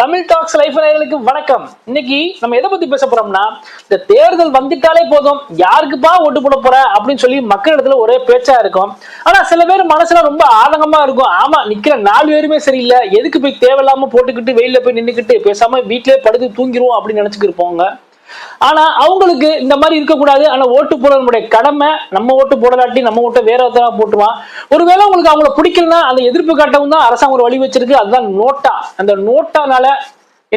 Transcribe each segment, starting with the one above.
Tamil dog's life நேர்களுக்கு வணக்கம். இன்னைக்கு நம்ம எதை பத்தி பேச போறோம்னா இந்த தேர்தல் வந்துட்டாலே போதும் யாருக்குப்பா ஓட்டு போட போற அப்படின்னு சொல்லி மக்கள் இடத்துல ஒரே பேச்சா இருக்கும். ஆனா சில பேர் மனசுல ரொம்ப ஆதங்கமா இருக்கும். ஆமா நிக்கிற நாலு பேருமே சரியில்லை. எதுக்கு போய் தேவையில்லாம போட்டுக்கிட்டு வெயில போய் நின்றுக்கிட்டு பேசாம வீட்டிலேயே படுத்து தூங்கிடுவோம் அப்படின்னு நினைச்சுக்கிருப்போங்க ஆனா அவங்களுக்கு இந்த மாதிரி இருக்கக்கூடாது. ஆனா ஓட்டு போட நம்முடைய கடமை நம்ம ஓட்டு போடலாட்டி நம்ம ஓட்டை வேற ஒருத்தரா போட்டுவான் ஒருவேளை உங்களுக்கு அவங்கள பிடிக்கலன்னா அந்த எதிர்ப்பு காட்டவும் தான் அரசாங்கம் ஒரு வழி வச்சிருக்கு. அதுதான் நோட்டா. அந்த நோட்டானால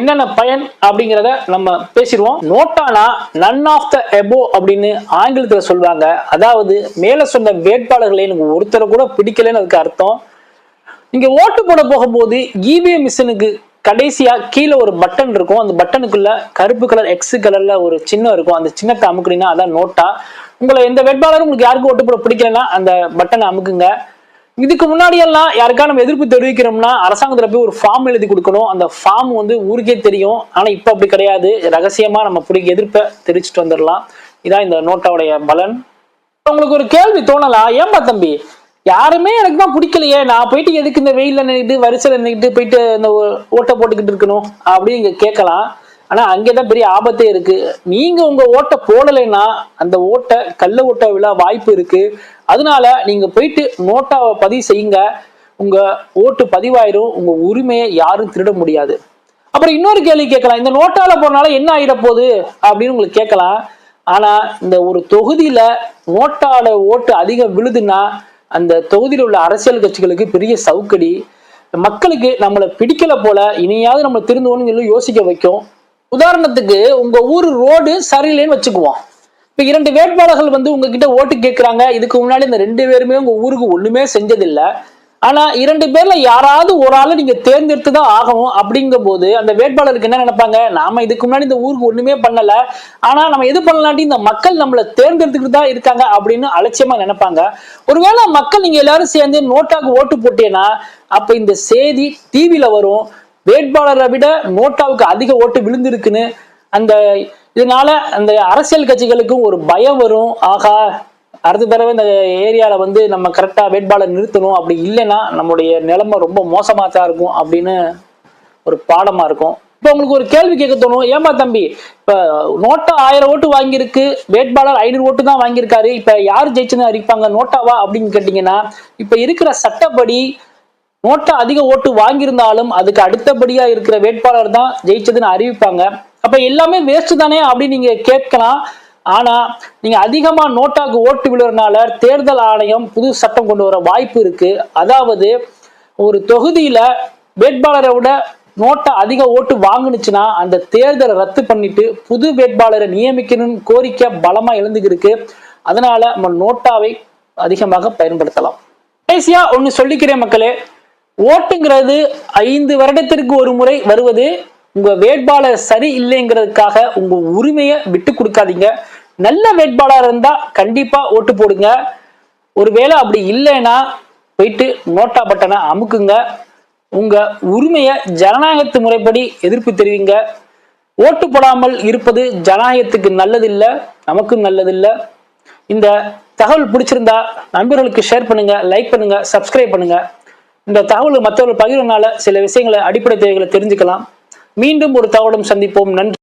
என்னென்ன பயன் அப்படிங்கிறத நம்ம பேசிடுவோம். நோட்டானா நன் ஆஃப் த எபோ அப்படின்னு ஆங்கிலத்தில் சொல்லுவாங்க. அதாவது மேலே சொன்ன வேட்பாளர்களை எனக்கு ஒருத்தரை கூட பிடிக்கலன்னு அதுக்கு அர்த்தம். நீங்கள் ஓட்டு போட போகும்போது இவிஎம் மிஷினுக்கு கடைசியா கீழே ஒரு பட்டன் இருக்கும். அந்த பட்டனுக்குள்ள கருப்பு கலர் எக்ஸ் கலர்ல ஒரு சின்னம் இருக்கும். அந்த சின்னத்தை அமுக்குனீங்கன்னா அதான் நோட்டா உங்களை எந்த வேட்பாளரும் உங்களுக்கு யாருக்கும் ஓட்டு போட பிடிக்கலன்னா அந்த பட்டனை அமுக்குங்க. இதுக்கு முன்னாடி எல்லாம் யாருக்கா நம்ம எதிர்ப்பு தெரிவிக்கிறோம்னா அரசாங்கத்துல போய் ஒரு ஃபார்ம் எழுதி கொடுக்கணும். அந்த ஃபார்ம் வந்து ஊருக்கே தெரியும். ஆனா இப்ப அப்படி கிடையாது. ரகசியமா நம்ம பிடிக்க எதிர்ப்பை தெரிவிச்சுட்டு வந்துடலாம். இதான் இந்த நோட்டாவுடைய பலன். உங்களுக்கு ஒரு கேள்வி தோணலாம் ஏன்பா தம்பி? யாருமே எனக்கு தான் பிடிக்கலையே. நான் போயிட்டு எதுக்கு இந்த வெயில்ல நின்றுட்டு வரிசையில் நின்றுட்டு போயிட்டு இந்த ஓட்டை போட்டுக்கிட்டு இருக்கணும் அப்படின்னு இங்க கேட்கலாம். ஆனா அங்கேதான் பெரிய ஆபத்தே இருக்கு. நீங்க உங்க ஓட்டை போடலைன்னா அந்த ஓட்டை கள்ள ஓட்டை விழா வாய்ப்பு இருக்கு. அதனால நீங்க போயிட்டு நோட்டாவை பதிவு செய்யுங்க. உங்க ஓட்டு பதிவாயிரும். உங்க உரிமையை யாரும் திருட முடியாது. அப்புறம் இன்னொரு கேள்வி கேட்கலாம். இந்த நோட்டால போனால என்ன ஆயிட போகுது அப்படின்னு உங்களுக்கு கேட்கலாம். ஆனா இந்த ஒரு தொகுதியில நோட்டால ஓட்டு அதிகம் விழுதுன்னா அந்த தொகுதியில் உள்ள அரசியல் கட்சிகளுக்கு பெரிய சவுக்கடி. மக்களுக்கு நம்மளை பிடிக்கல போல இனியாவது நம்ம திருந்துவோம்னு சொல்லி யோசிக்க வைக்கும். உதாரணத்துக்கு உங்க ஊர் ரோடு சரியில்லைன்னு வச்சுக்குவோம். இப்போ இரண்டு வேட்பாளர்கள் வந்து உங்ககிட்ட ஓட்டு கேட்குறாங்க இதுக்கு முன்னாடி இந்த ரெண்டு பேருமே உங்க ஊருக்கு ஒண்ணுமே செஞ்சதில்லை. ஆனா இரண்டு பேர்ல யாராவது ஒரு ஆளை நீங்க தேர்ந்தெடுத்து தான் ஆகணும் அப்படிங்கும் போது அந்த வேட்பாளருக்கு என்ன நினைப்பாங்க? நாம இதுக்கு முன்னாடி இந்த ஊருக்கு ஒண்ணுமே பண்ணல. ஆனா நம்ம எது பண்ணலாட்டி இந்த மக்கள் நம்மளை தேர்ந்தெடுத்துக்கிட்டு தான் இருக்காங்க அப்படின்னு அலட்சியமா நினைப்பாங்க. ஒருவேளை மக்கள் நீங்க எல்லாரும் சேர்ந்து நோட்டாக்கு ஓட்டு போட்டீங்கன்னா அப்ப இந்த செய்தி டிவியில வரும். வேட்பாளரை விட நோட்டாவுக்கு அதிக ஓட்டு விழுந்திருக்குன்னு அந்த இதனால அந்த அரசியல் கட்சிகளுக்கும் ஒரு பயம் வரும். ஆகா அடுத்த தடவை இந்த ஏரியாவில் வந்து நம்ம கரெக்டாக வேட்பாளர் நிறுத்தணும். அப்படி இல்லைன்னா நம்முடைய நிலைமை ரொம்ப மோசமாக தான் இருக்கும் அப்படின்னு ஒரு பாடமாக இருக்கும். இப்போ உங்களுக்கு ஒரு கேள்வி கேட்க தோணும். ஏமா தம்பி இப்போ நோட்டா ஆயிரம் ஓட்டு வாங்கியிருக்கு. வேட்பாளர் ஐநூறு ஓட்டு தான் வாங்கியிருக்காரு. இப்போ யார் ஜெயிச்சுன்னு அறிவிப்பாங்க? நோட்டாவா அப்படின்னு கேட்டிங்கன்னா இப்போ இருக்கிற சட்டப்படி நோட்டா அதிக ஓட்டு வாங்கியிருந்தாலும் அதுக்கு அடுத்தபடியாக இருக்கிற வேட்பாளர் தான் ஜெயிச்சதுன்னு அறிவிப்பாங்க. அப்போ எல்லாமே வேஸ்ட் தானே அப்படின்னு நீங்கள் கேட்கலாம். ஆனா நீங்க அதிகமா நோட்டாக்கு ஓட்டு விழுறதுனால தேர்தல் ஆணையம் புது சட்டம் கொண்டு வர வாய்ப்பு இருக்கு. அதாவது ஒரு தொகுதியில வேட்பாளரை விட நோட்டை அதிக ஓட்டு வாங்கினுச்சுன்னா அந்த தேர்தலை ரத்து பண்ணிட்டு புது வேட்பாளரை நியமிக்கணும்னு கோரிக்கை பலமா எழுந்துக்கிருக்கு அதனால நம்ம நோட்டாவை அதிகமாக பயன்படுத்தலாம். கடைசியா ஒன்று சொல்லிக்கிறேன் மக்களே. ஓட்டுங்கிறது ஐந்து வருடத்திற்கு ஒரு முறை வருவது உங்க வேட்பாளர் சரி இல்லைங்கிறதுக்காக உங்க உரிமையை விட்டு கொடுக்காதீங்க. நல்ல வேட்பாளர் இருந்தா கண்டிப்பா ஓட்டு போடுங்க. ஒருவேளை அப்படி இல்லைன்னா போயிட்டு நோட்டா பட்டனை அமுக்குங்க. உங்க உரிமையை ஜனநாயகத்து முறைப்படி எதிர்ப்பு தெரிவிங்க. ஓட்டு போடாமல் இருப்பது ஜனநாயகத்துக்கு நல்லதில்லை நமக்கும் நல்லதில்லை. இந்த தகவல் பிடிச்சிருந்தா நண்பர்களுக்கு ஷேர் பண்ணுங்க லைக் பண்ணுங்க சப்ஸ்கிரைப் பண்ணுங்க. இந்த தகவல் மற்றவர்கள் பகிர்வனால சில விஷயங்களை அடிப்படை தேவைகளை தெரிஞ்சுக்கலாம். மீண்டும் ஒரு தகவலும் சந்திப்போம். நன்றி.